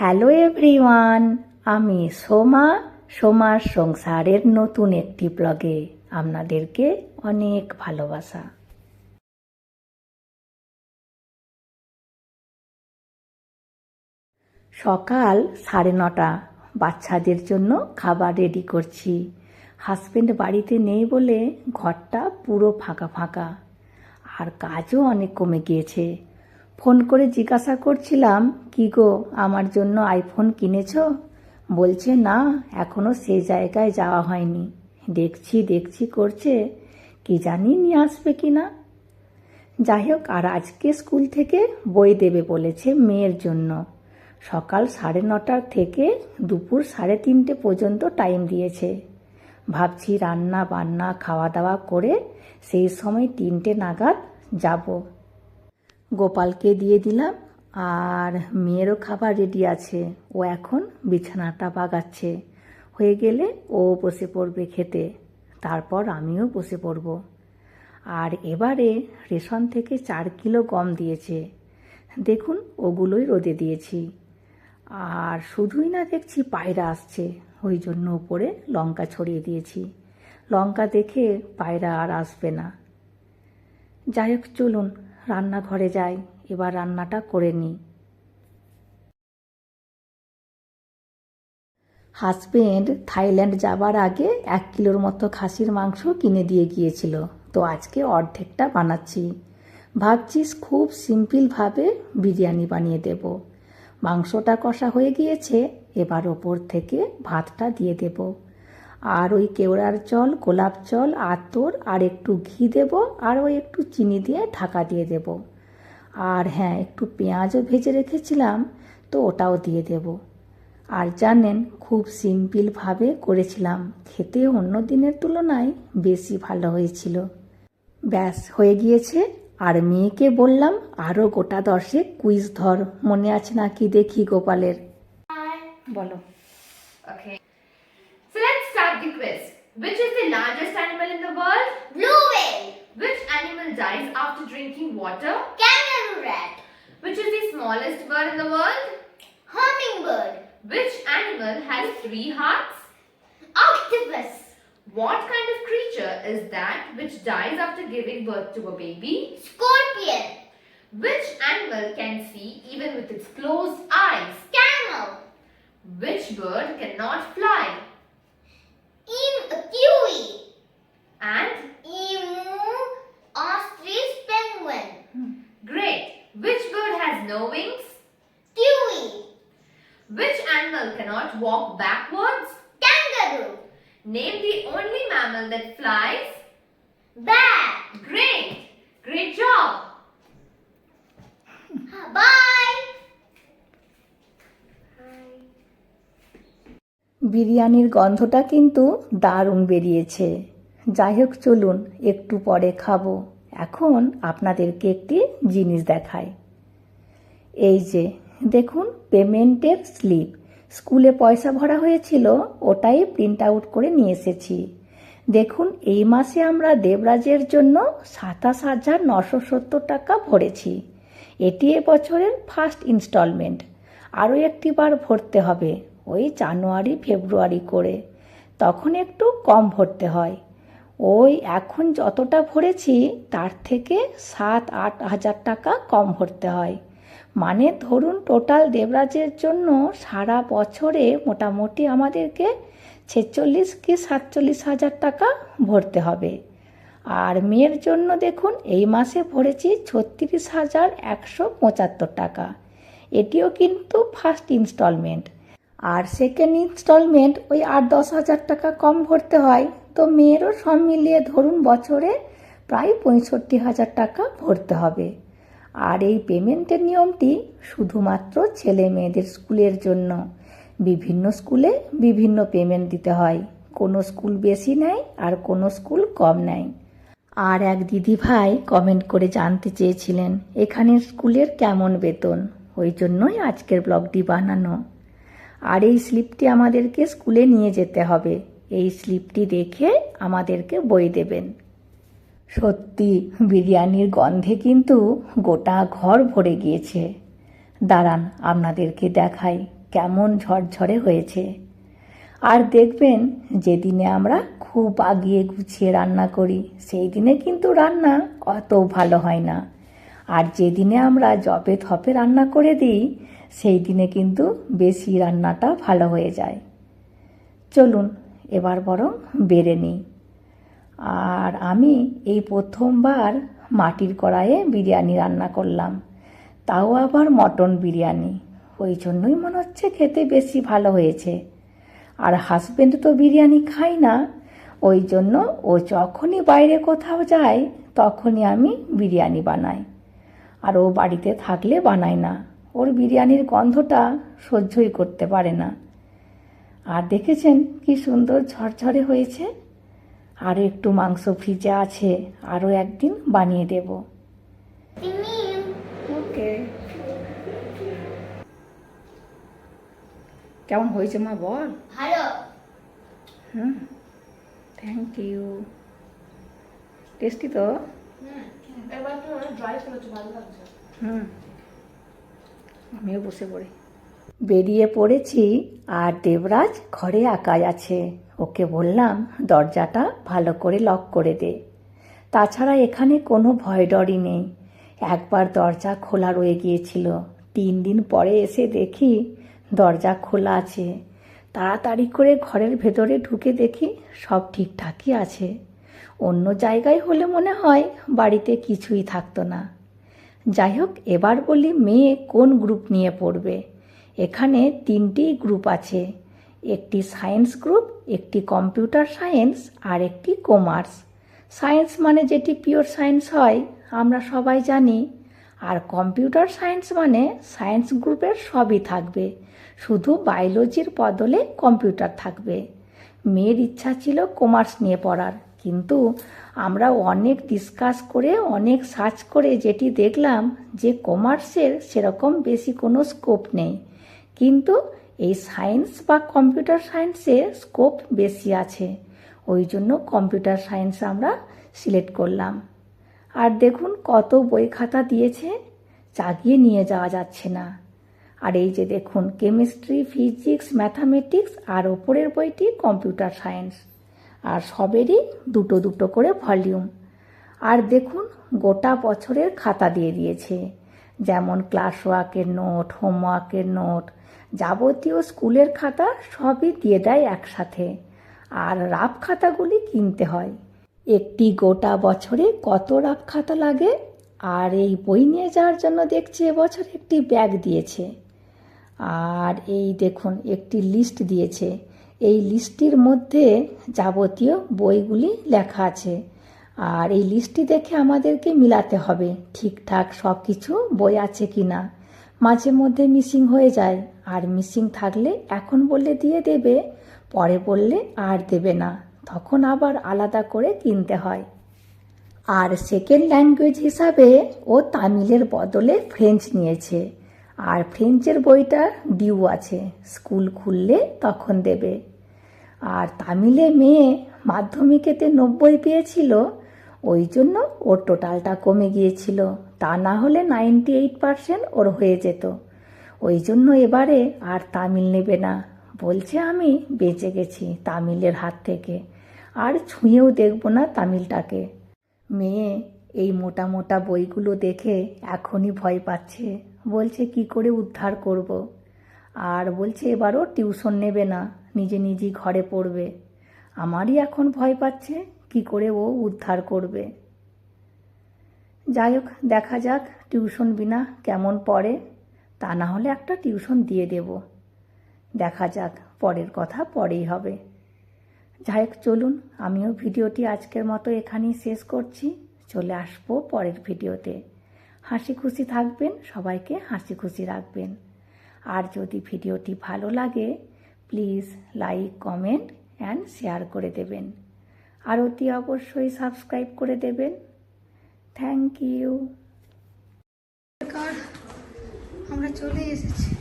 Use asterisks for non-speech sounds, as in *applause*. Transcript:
Hello everyone আমি সোমা, সোমার সংসারের নতুন একটি ব্লগে আপনাদেরকে অনেক ভালোবাসা। সকাল সাড়ে নটা, বাচ্চাদের জন্য খাবার রেডি করছি। হাজব্যান্ড বাড়িতে নেই বলে ঘরটা পুরো ফাঁকা ফাঁকা, আর কাজও অনেক কমে গিয়েছে। ফোন করে জিজ্ঞাসা করছিলাম, কি গো, আমার জন্য আইফোন কিনেছো? বলছে, না, এখনও সে জায়গায় যাওয়া হয়নি। দেখছি দেখছি করছে। কি জানি নিয়ে আসবে কি না? যাই হোক, আর আজকে স্কুল থেকে বই দেবে বলেছে মেয়ের জন্য। সকাল সাড়ে নটার থেকে দুপুর সাড়ে তিনটে পর্যন্ত টাইম দিয়েছে। ভাবছি রান্না বান্না, খাওয়া দাওয়া করে সেই সময় তিনটে নাগাদ যাব। গোপালকে দিয়ে দিলাম, আর মেয়েরও খাবার রেডি আছে। ও এখন বিছানাটা বাগাচ্ছে। হয়ে গেলে ও বসে পড়বে খেতে। তারপর আমিও বসে পড়ব। আর এবারে রেশন থেকে চার কিলো গম দিয়েছে। দেখুন, ওগুলোই রোদে দিয়েছি। আর শুধুই না দেখছি পায়রা আসছে। ওই জন্য উপরে লঙ্কা ছড়িয়ে দিয়েছি। লঙ্কা দেখে পায়রা আর আসবে না। যাই হোক, চলুন। রান্নাঘরে যাই, এবার রান্নাটা করে নিই। হাজবেন্ড থাইল্যান্ড যাবার আগে এক কিলোর মতো খাসির মাংস কিনে দিয়ে গিয়েছিল। তো আজকে অর্ধেকটা বানাচ্ছি। ভাবছিস খুব সিম্পলভাবে বিরিয়ানি বানিয়ে দেব। মাংসটা কষা হয়ে গিয়েছে, এবার ওপর থেকে ভাতটা দিয়ে দেব। আর ওই কেওড়ার জল গোলাপ জল আতর আর একটু ঘি দেব আর ওই একটু চিনি দিয়ে ঢাকা দিয়ে দেব। আর হ্যাঁ একটু পেঁয়াজও ভেজে রেখেছিলাম তো ওটাও দিয়ে দেব। আর জানেন খুব সিম্পলভাবে করেছিলাম। খেতে অন্য দিনের তুলনায় বেশি ভালো হয়েছিল। ব্যাস হয়ে গিয়েছে। আর মেয়েকে বললাম আরও গোটা দশেক কুইজ ধর মনে আছে নাকি দেখি গোপালের? বলো। Okay. So the quiz. Which is the largest animal in the world? Blue whale, Which animal dies after drinking water? kangaroo rat, Which is the smallest bird in the world? hummingbird, Which animal has three hearts? octopus, What kind of creature is that which dies after giving birth to a baby? scorpion, Which animal can see even with its closed eyes? camel, Which bird cannot fly? Name the only mammal that flies. bat. Great! Great job! *laughs* Bye. বিরিয়ানির গন্ধটা কিন্তু দারুণ বেরিয়েছে যাই হোক চলুন একটু পরে খাব এখন আপনাদেরকে একটি জিনিস দেখাই এই যে দেখুন পেমেন্টের স্লিপ স্কুলে পয়সা ভরা হয়েছিল, ওটাই প্রিন্ট আউট করে নিয়ে এসেছি। দেখুন, এই মাসে আমরা দেবরাজের জন্য সাতাশ হাজার নশো সত্তর টাকা ভরেছি। এটি এবছরের ফার্স্ট ইনস্টলমেন্ট আরও একটি বার ভরতে হবে, ওই জানুয়ারি, ফেব্রুয়ারি করে। তখন একটু কম ভরতে হয়। ওই এখন যতটা ভরেছি, তার থেকে সাত, আট হাজার টাকা কম ভরতে হয়। মানে ধরুন টোটাল দেবরাজের জন্য সারা বছরে মোটামুটি আমাদেরকে ছেচল্লিশ কি সাতচল্লিশ হাজার টাকা ভরতে হবে। আর মেয়ের জন্য দেখুন, এই মাসে ভরেছি ছত্রিশ হাজার একশো পঁচাত্তর টাকা। এটিও কিন্তু ফার্স্ট ইনস্টলমেন্ট আর সেকেন্ড ইনস্টলমেন্ট ওই আট দশ হাজার টাকা কম ভরতে হয়, তো মেয়েরও সব মিলিয়ে ধরুন বছরে প্রায় পঁয়ষট্টি হাজার টাকা ভরতে হবে। আর এই পেমেন্টের নিয়মটি শুধুমাত্র ছেলে মেয়েদের স্কুলের জন্য। বিভিন্ন স্কুলে বিভিন্ন পেমেন্ট দিতে হয়। কোনো স্কুল বেশি নেয় আর কোনো স্কুল কম নেয়। আর এক দিদি ভাই কমেন্ট করে জানতে চেয়েছিলেন, এখানের স্কুলের কেমন বেতন? ওই জন্যই আজকের ব্লগটি বানানো। আর এই স্লিপটি আমাদেরকে স্কুলে নিয়ে যেতে হবে। এই স্লিপটি দেখে আমাদেরকে বই দেবেন। সত্যি, বিরিয়ানির গন্ধে কিন্তু গোটা ঘর ভরে গিয়েছে। দাঁড়ান, আপনাদেরকে দেখাই কেমন ঝরঝরে হয়েছে। আর দেখবেন, যেদিনে আমরা খুব আগিয়ে গুছিয়ে রান্না করি সেই দিনে কিন্তু রান্না অত ভালো হয় না। আর যেদিনে আমরা জবে থপে রান্না করে দিই সেই দিনে কিন্তু বেশি রান্নাটা ভালো হয়ে যায়। চলুন, এবার বরং বেড়ে নিই। আর আমি এই প্রথমবার মাটির কড়াইয়ে বিরিয়ানি রান্না করলাম। তাও আবার মটন বিরিয়ানি। ওই জন্যই মনে হচ্ছে খেতে বেশি ভালো হয়েছে। আর হাজবেন্ড তো বিরিয়ানি খায় না। ওই জন্য ও যখনই বাইরে কোথাও যায়, তখনই আমি বিরিয়ানি বানাই। আর ও বাড়িতে থাকলে বানায় না। ওর বিরিয়ানির গন্ধটা সহ্যই করতে পারে না। আর দেখেছেন কি সুন্দর ঝরঝরে হয়েছে? আর একটু মাংস ফ্রিজে আছে আরও একদিন বানিয়ে দেব। ওকে। কেমন হয়েছে মা বল? ভালো। হুম থ্যাংক ইউ টেস্টি তো? হুম আমিও বসে পড়ি। বেরিয়ে পড়েছি আর দেবরাজ ঘরে একাই আছে। ওকে বললাম, দরজাটা ভালো করে লক করে দে। তাছাড়া এখানে কোনো ভয় ডরই নেই। একবার দরজা খোলা রয়ে গিয়েছিল। তিন দিন পরে এসে দেখি দরজা খোলা আছে। তাড়াতাড়ি করে ঘরের ভেতরে ঢুকে দেখি সব ঠিকঠাকই আছে। অন্য জায়গায় হলে মনে হয় বাড়িতে কিছুই থাকতো না। যাই হোক, এবার বলি মেয়ে কোন গ্রুপ নিয়ে পড়বে? এখানে তিনটি গ্রুপ আছে। একটি সায়েন্স গ্রুপ একটি কম্পিউটার সায়েন্স আর একটি কমার্স সায়েন্স মানে যেটি পিওর সায়েন্স হয়, আমরা সবাই জানি। আর কম্পিউটার সায়েন্স মানে সায়েন্স গ্রুপের সবই থাকবে। শুধু বায়োলজির বদলে কম্পিউটার থাকবে। মেয়ের ইচ্ছা ছিল কমার্স নিয়ে পড়ার, কিন্তু আমরা অনেক ডিসকাস করে, অনেক সার্চ করে যেটি দেখলাম যে কমার্সের সেরকম বেশি কোনো স্কোপ নেই। কিন্তু এই সায়েন্স বা কম্পিউটার সায়েন্সে স্কোপ বেশি আছে। ওই জন্য কম্পিউটার সায়েন্স আমরা সিলেক্ট করলাম। আর দেখুন কত বই খাতা দিয়েছে চাগিয়ে নিয়ে যাওয়া যাচ্ছে না। আর এই যে দেখুন, কেমিস্ট্রি, ফিজিক্স, ম্যাথামেটিক্স আর ওপরের বইটি কম্পিউটার সায়েন্স। আর সবেরই দুটো দুটো করে ভলিউম। আর দেখুন, গোটা বছরের খাতা দিয়ে দিয়েছে। যেমন ক্লাস ওয়ার্কের নোট হোমওয়ার্কের নোট যাবতীয় স্কুলের খাতা সবই দিয়ে দেয় একসাথে। আর রাফ খাতাগুলি কিনতে হয়। একটি গোটা বছরে কত রাফ খাতা লাগে? আর এই বই নিয়ে যাওয়ার জন্য দেখছি এবছর একটি ব্যাগ দিয়েছে। আর এই দেখুন, একটি লিস্ট দিয়েছে। এই লিস্টটির মধ্যে যাবতীয় বইগুলি লেখা আছে। আর এই লিস্টটি দেখে আমাদেরকে মিলাতে হবে, ঠিকঠাক সব কিছু বই আছে কি না মাঝে মধ্যে মিসিং হয়ে যায়, আর মিসিং থাকলে এখন বললে দিয়ে দেবে, পরে বললে আর দেবে না, তখন আবার আলাদা করে কিনতে হয়। আর সেকেন্ড ল্যাঙ্গুয়েজ হিসাবে ও তামিলের বদলে ফ্রেঞ্চ নিয়েছে, আর ফ্রেঞ্চের বইটা ডিউ আছে, স্কুল খুললে তখন দেবে। আর তামিলে মেয়ে মাধ্যমিকেতে নব্বই পেয়েছিল ওই জন্য ওর টোটালটা কমে গিয়েছিল। তা না হলে নাইনটি এইট পারসেন্ট ওর হয়ে যেত। ওই জন্য এবারে আর তামিল নেবে না। বলছে, আমি বেঁচে গেছি তামিলের হাত থেকে। আর ছুঁয়েও দেখব না তামিলটাকে। মেয়ে, এই মোটা মোটা বইগুলো দেখে এখনই ভয় পাচ্ছে। বলছে, কি করে উদ্ধার করব। আর বলছে, এবারও টিউশন নেবে না, নিজে নিজেই ঘরে পড়বে। আমারই এখন ভয় পাচ্ছে। কি করে ও উদ্ধার করবে? যাই হোক, দেখা যাক টিউশন বিনা কেমন পড়ে। তা না হলে একটা টিউশন দিয়ে দেব। দেখা যাক, পরের কথা পরেই হবে। যাই হোক, চলুন, আমিও ভিডিওটি আজকের মতো এখানেই শেষ করছি। চলে আসব পরের ভিডিওতে। হাসি খুশি থাকবেন, সবাইকে হাসি খুশি রাখবেন। আর যদি ভিডিওটি ভালো লাগে, please like, comment, and share করে দেবেন। আর অতি অবশ্যই সাবস্ক্রাইব করে দেবেন। থ্যাংক ইউ আমরা চলে এসেছি।